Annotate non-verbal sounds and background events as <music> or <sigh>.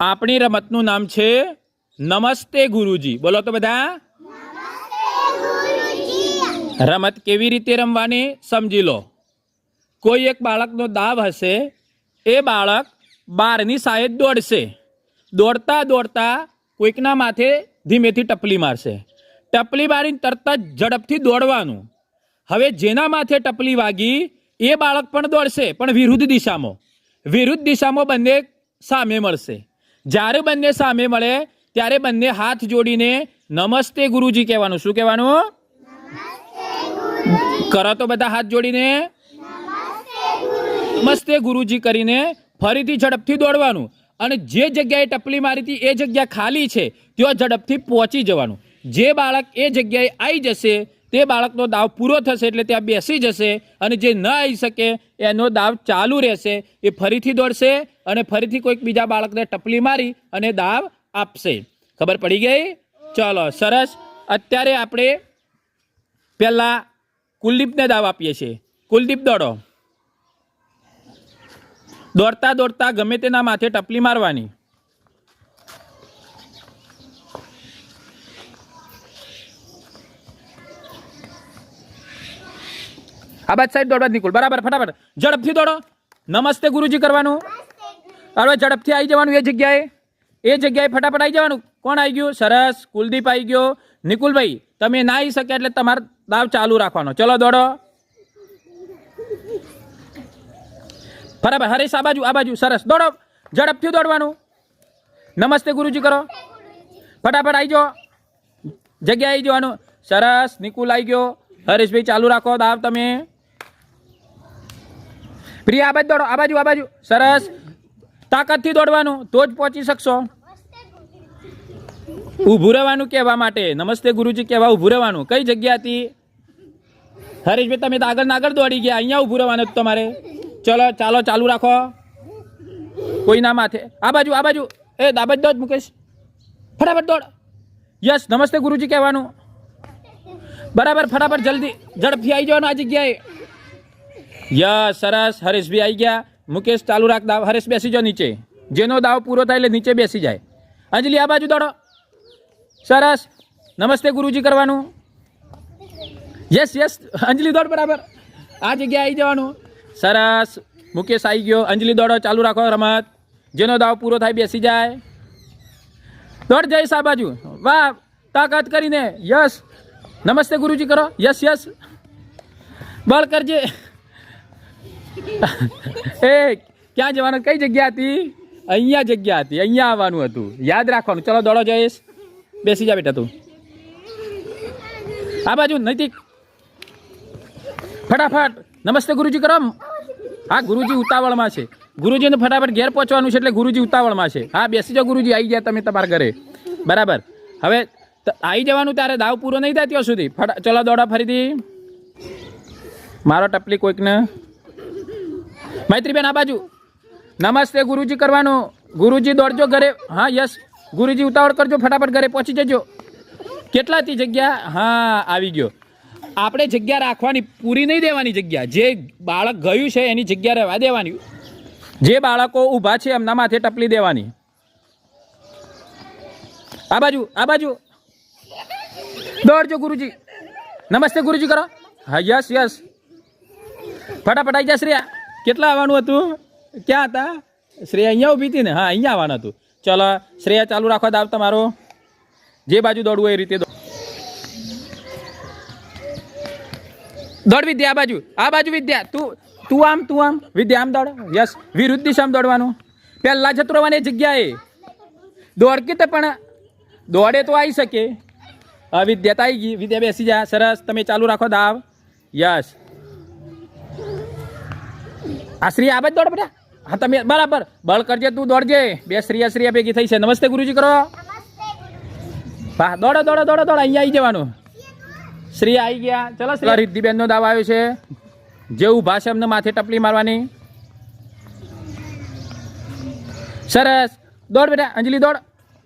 આપણી રમતનું નામ છે નમસ્તે ગુરુજી. બોલો તો બધા. રમત કેવી રીતે રમવાની સમજી લો. કોઈ એક બાળકનો દાવ હશે, એ બાળક બારની સાહેબ દોડશે. દોડતા દોડતા કોઈકના માથે ધીમેથી ટપલી મારશે. ટપલી મારીને તરત જ ઝડપથી દોડવાનું. હવે જેના માથે ટપલી વાગી, એ બાળક પણ દોડશે, પણ વિરુદ્ધ દિશામાં. વિરુદ્ધ દિશામાં બંને સામે મળશે. જ્યારે બંને સામે મળે, ત્યારે બંને હાથ જોડીને નમસ્તે ગુરુજી કહેવાનું. શું કહેવાનું? કરો તો બધા હાથ જોડીને. નમસ્તે ગુરુજી કરીને ફરીથી ઝડપથી દોડવાનું. અને જે જગ્યાએ ટપલી મારી હતી એ જગ્યા ખાલી છે, ત્યાં ઝડપથી પહોંચી જવાનું. જે બાળક એ જગ્યાએ આવી જશે તે બાળકનો દાવ પૂરો થશે એટલે ત્યાં બેસી જશે અને જે ન આવી શકે એનો દાવ ચાલુ રહેશે. એ ફરીથી દોડશે અને ફરીથી કોઈક બીજા બાળકને ટપલી મારી અને દાવ આપશે. ખબર પડી ગઈ? ચલો, સરસ. અત્યારે આપણે પહેલાં કુલદીપને દાવ આપીએ છીએ. કુલદીપ, દોડો. દોડતા દોડતા ગમે તેના માથે ટપલી મારવાની. આ બાદ સાઈડ દોડવા જ નિકુલ બરાબર, ફટાફટ. ઝડપથી દોડો. નમસ્તે ગુરુજી કરવાનું. હવે ઝડપથી આવી જવાનું એ જગ્યાએ. એ જગ્યાએ ફટાફટ આવી જવાનું. કોણ આવી ગયું? સરસ. કુલદીપ આવી ગયો. નિકુલભાઈ, તમે ના આવી શક્યા એટલે તમારે દાવ ચાલુ રાખવાનો. ચલો, દોડો. બરાબર, હરેશ, આ બાજુ આ બાજુ. સરસ. દોડો. ઝડપથી દોડવાનું. નમસ્તે ગુરુજી કરો. ફટાફટ આવી જાઓ જગ્યાએ આવી જવાનું. સરસ. નિકુલ આવી ગયો. હરેશભાઈ, ચાલુ રાખો દાવ તમે. પ્રિયા આ બાજુ દોડો, આ બાજુ આ બાજુ. સરસ. તાકાતથી દોડવાનું. તો જ પહોંચી શકશો. ઊભું રહેવાનું કહેવા માટે. નમસ્તે ગુરુજી, કહેવા ઊભું રહેવાનું. કઈ જગ્યા હતી? હરેશભાઈ, તમે તો આગળ આગળ દોડી ગયા. અહીંયા ઊભું રહેવાનું તમારે. ચલો, ચાલો, ચાલુ રાખો. કોઈના માથે. આ બાજુ આ બાજુ. એ, દાબજ દોડ, મુકેશ. ફટાફટ દોડ. યસ, નમસ્તે ગુરુજી, કહેવાનું. બરાબર, ફટાફટ જલ્દી ઝડપથી આવી જવાનું આ જગ્યાએ. યસ, સરસ. હરેશભાઈ આવી ગયા. મુકેશ ચાલુ રાખ દાવ. હરેશ બેસી જાઓ નીચે. જેનો દાવ પૂરો થાય એટલે નીચે બેસી જાય. અંજલિ, આ બાજુ દોડો. સરસ. નમસ્તે ગુરુજી કરવાનું. Yes yes. અંજલિ, દોડ બરાબર. આ જગ્યાએ આવી જવાનું. સરસ. મુકેશ આવી ગયો. અંજલિ, દોડો. ચાલુ રાખો, રમત. જેનો દાવ પૂરો થાય બેસી જાય. દોડ જઈશ આ બાજુ. વાહ, તાકાત કરીને. યસ. નમસ્તે ગુરુજી કરો. Yes yes. બળ કરજે. <laughs> એ, ક્યાં જવાનું? કઈ જગ્યા હતી? અહીંયા જગ્યા હતી. અહીંયા આવવાનું હતું. યાદ રાખવાનું. ચલો, દોડો જઈશ બેસી જા બેટા તું. આ બાજુ નૈતિક. ફટાફટ. નમસ્તે ગુરુજી કરો. હા, ગુરુજી ઉતાવળમાં છે. ગુરુજીને ફટાફટ ઘેર પહોંચવાનું છે એટલે ગુરુજી ઉતાવળમાં છે. હા, બેસી જાઓ ગુરુજી. આવી ગયા તમે તમારા ઘરે. બરાબર. હવે આવી જવાનું ત્યારે દાવ પૂરો નહીં થાય ત્યાં સુધી. ફટા, ચલો, દોડા ફરીથી. મારો ટપલી કોઈકને મૈત્રીબેન, આ બાજુ. નમસ્તે ગુરુજી કરવાનું. ગુરુજી દોડજો ઘરે. હા, યસ. ગુરુજી ઉતાવળ કરજો, ફટાફટ ઘરે પહોંચી જજો. કેટલાથી જગ્યા? હા, આવી ગયો. આપણે જગ્યા રાખવાની પૂરી નહીં દેવાની જગ્યા. જે બાળક ગયું છે, એની જગ્યા રહેવા દેવાની. જે બાળકો ઊભા છે, એમના માથે ટપલી દેવાની. આ બાજુ આ બાજુ. દોડજો ગુરુજી. નમસ્તે ગુરુજી કરો. હા, યસ યસ. ફટાફટ આવી જશ શ્રેયા કેટલા આવવાનું હતું? ક્યાં હતા? શ્રેયા અહીંયા ઊભી હતી ને? હા, અહીંયા આવવાનું હતું. ચલો શ્રેયા ચાલુ રાખો દાવ તમારો. જે બાજુ દોડવું એ રીતે દોડ વિદ્યા આ બાજુ. આ બાજુ વિદ્યા તું તું આમ તું આમ. વિદ્યા આમ દોડ. યસ. વિરુદ્ધ દિશામાં દોડવાનું. પહેલાં જતો જગ્યાએ. દોડ કે પણ દોડે તો આવી શકે. વિદ્યા આવી ગઈ. વિદ્યા બેસી જા. સરસ. તમે ચાલુ રાખો દાવ યસ. આ શ્રી આ બાજુ દોડ બેટા. હા, તમે બરાબર. બળ કરજે, તું દોડજે. બે શ્રીયા શ્રીયા ભેગી થઈ છે. નમસ્તે ગુરુજી કરો. હા દોડો દોડો દોડો દોડો. અહીંયા આવી જવાનું. શ્રી આવી ગયા. ચલો શ્રી રિદ્ધિબેનનો દાવ આવ્યો છે. જેવું ભાષે અમને માથે ટપલી મારવાની. સરસ. દોડ બેટા, અંજલિ, દોડ.